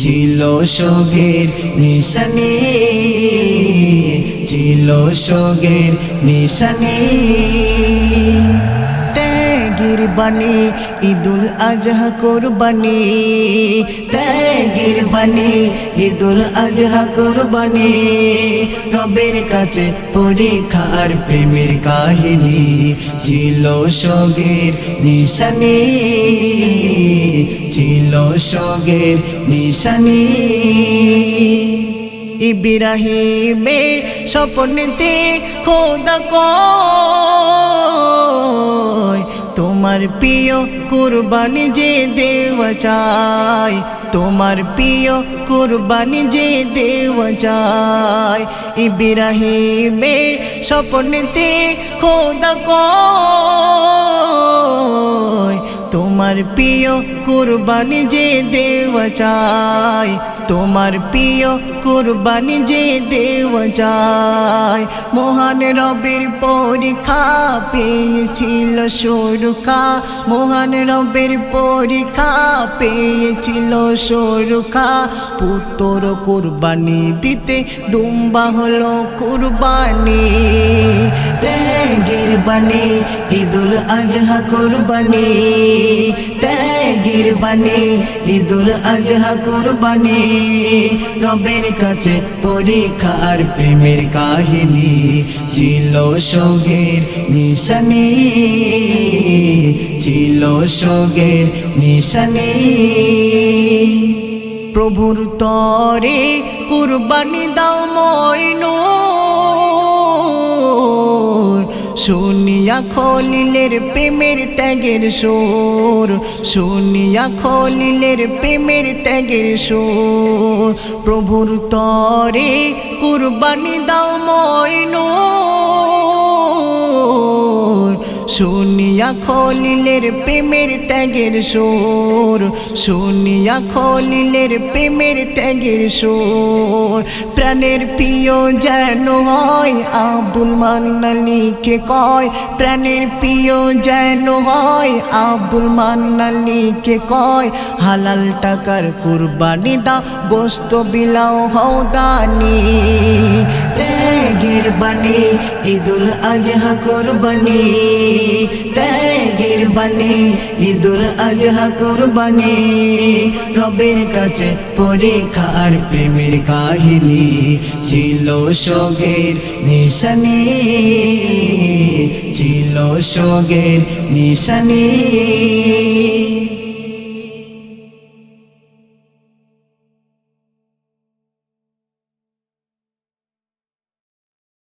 ছিল সোগের নিশানি ছিল সোগের নিশানি। ত্যাগের বাণী ঈদুল আজহা কোরবানি। ত্যাগের বাণী ঈদুল আজহা কোরবানি। রবের কাছে পরীক্ষার প্রেমের কাহিনী ছিল সোগের নিশানি। ছিল সোগের নিশানি। ইব্রাহিমের স্বপ্নেতে খোদা কয় তোমার প্রিয় কুরবানি যে দেওয়া চাই, তোমার প্রিয় কুরবানি যে দেওয়া চাই। ইব্রাহিমের স্বপ্নেতে খোদা কয় তোমার প্রিয় কুরবানি যে দেওয়া চাই, তোমার প্রিয় কুরবানি যে দেওয়া চাই। মহান রবের পরীক্ষা পেয়েছিল সুরক্ষা, মহান রবের পরীক্ষা পেয়েছিল সুরক্ষা। পুত্র কুরবানি দিতে দুম্বা হলো কুরবানি। ত্যাগের ঈদুল আজহা কুরবানি। ত্যাগের বাণী ঈদুল আজহা কুরবানি। রবের কাছে পরীক্ষার প্রেমের কাহিনী ছিল সোগের নিশানি। ছিল সোগের নিশানি। প্রভুর তরে কুরবানি দাও ময়নু শুনিয়া খলিলের প্রেমের ত্যাগের সুর, শুনিয়া খলিলের প্রেমের ত্যাগের সুর। প্রভুর তরে কুরবানি দাও ময়নু শুনিয়া খলিলের প্রেমের ত্যাগের সুর। শুনিয়া খলিলের প্রেমের ত্যাগের সুর। প্রাণের প্রিয় যেন হয়, আব্দুল মান্নালিকে কয়। প্রাণের প্রিয় যেন হয়, আব্দুল মান্নালিকে কয়। হালাল টাকার কুরবানি দা, গোস্ত বিলাও হৌদানি ত্যাগের বাণী, ঈদুল আজহা কোরবানি। ত্যাগের বাণী, ঈদুল আজহা কোরবানি। রবের কাছে পরীক্ষার প্রেমের কাহিনী। ছিল সোগের নিশানি ছিল সোগের নিশানি।